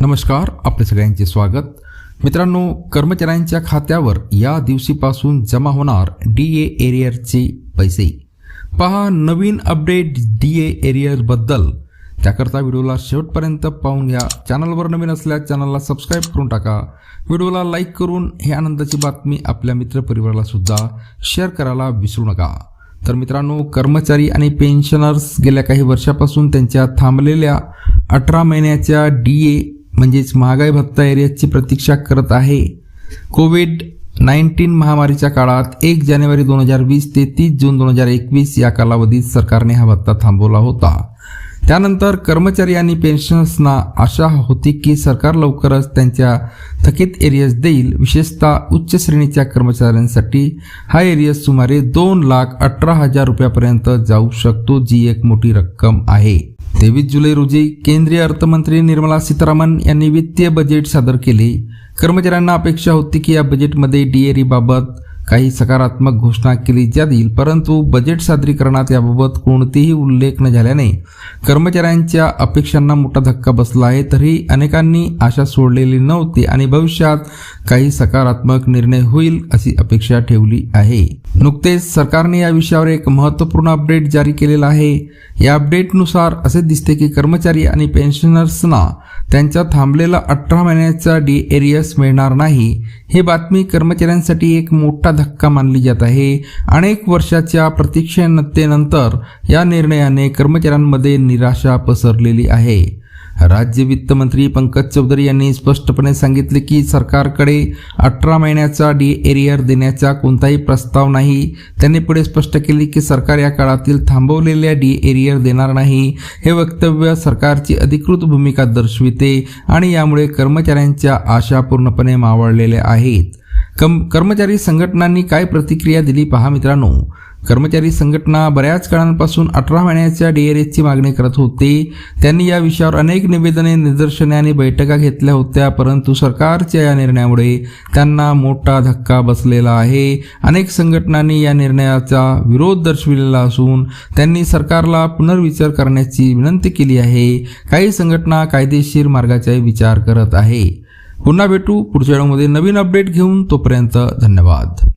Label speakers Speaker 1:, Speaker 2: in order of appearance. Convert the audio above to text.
Speaker 1: नमस्कार आपले सगळ्यांचे स्वागत. मित्रांनो कर्मचाऱ्यांच्या खात्यावर या दिवशीपासून जमा होणार डी ए एरियरचे पैसे. पहा नवीन अपडेट डी ए एरियरबद्दल त्याकरता व्हिडिओला शेवटपर्यंत पाहून घ्या. चॅनलवर नवीन असल्यास चॅनलला सबस्क्राईब करून टाका. व्हिडिओला लाईक करून हे आनंदाची बातमी आपल्या मित्रपरिवाराला सुद्धा शेअर करायला विसरू नका. तर मित्रांनो कर्मचारी आणि पेन्शनर्स गेल्या काही वर्षापासून त्यांच्या थांबलेल्या अठरा महिन्याच्या डी ए म्हणजेच महागाई भत्ता एरियाची प्रतीक्षा करत आहे. कोविड नाईन्टीन महामारीच्या काळात एक जानेवारी दोन हजार वीस ते तीस जून दोन हजार एकवीस या कालावधीत सरकारने हा भत्ता थांबवला होता. त्यानंतर कर्मचारी आणि पेन्शनर्सना आशा होती की सरकार लवकरच त्यांच्या थकीत एरियस देईल. विशेषतः उच्च श्रेणीच्या कर्मचाऱ्यांसाठी हा एरियस सुमारे दोन लाख अठरा हजार रुपयापर्यंत जाऊ शकतो जी एक मोठी रक्कम आहे. तेवीस जुलै रोजी केंद्रीय अर्थमंत्री निर्मला सीतारामन यांनी वित्तीय बजेट सादर केले. कर्मचाऱ्यांना अपेक्षा होती की या बजेटमध्ये डीएरीबाबत काही सकारात्मक घोषणा केली जातील परंतु बजेट सादरीकरणात याबाबत कोणतेही उल्लेख न झाल्याने कर्मचाऱ्यांच्या अपेक्षांना मोठा धक्का बसला आहे. तरी अनेकांनी आशा सोडलेली नव्हती आणि भविष्यात काही सकारात्मक निर्णय होईल अशी अपेक्षा ठेवली आहे. नुकतेच सरकारने या विषयावर एक महत्त्वपूर्ण अपडेट जारी केलेला आहे. या अपडेटनुसार असे दिसते की कर्मचारी आणि पेन्शनर्सना त्यांचा थांबलेला अठरा महिन्याचा डी एरियस मिळणार नाही. हे बातमी कर्मचाऱ्यांसाठी एक मोठा धक्का मानली जात आहे. अनेक वर्षाच्या प्रतीक्षेनंतर या निर्णयाने कर्मचाऱ्यांमध्ये निराशा पसरलेली आहे. राज्य वित्त मंत्री पंकज चौधरी यांनी स्पष्टपणे सांगितले की सरकारकडे अठरा महिन्याचा डी एरियर देण्याचा कोणताही प्रस्ताव नाही. त्यांनी पुढे स्पष्ट केले की सरकार या काळातील थांबवलेल्या डी एरियर देणार नाही. हे वक्तव्य सरकारची अधिकृत भूमिका दर्शविते आणि यामुळे कर्मचाऱ्यांच्या आशा पूर्णपणे मावळलेल्या आहेत. कम कर्मचारी संघटनांनी काय प्रतिक्रिया दिली पहा मित्रांनो? कर्मचारी संघटना बऱ्याच काळांपासून अठरा महिन्याच्या डीएरएसची मागणी करत होते. त्यांनी या विषयावर अनेक निवेदने निदर्शने आणि बैठका घेतल्या होत्या परंतु सरकारच्या या निर्णयामुळे त्यांना मोठा धक्का बसलेला आहे. अनेक संघटनांनी या निर्णयाचा विरोध दर्शविलेला असून त्यांनी सरकारला पुनर्विचार करण्याची विनंती केली आहे. काही संघटना कायदेशीर मार्गाचाही विचार करत आहे. पुन्हा भेटू पुढच्या वेळेमध्ये नवीन अपडेट घेऊन तोपर्यंत धन्यवाद.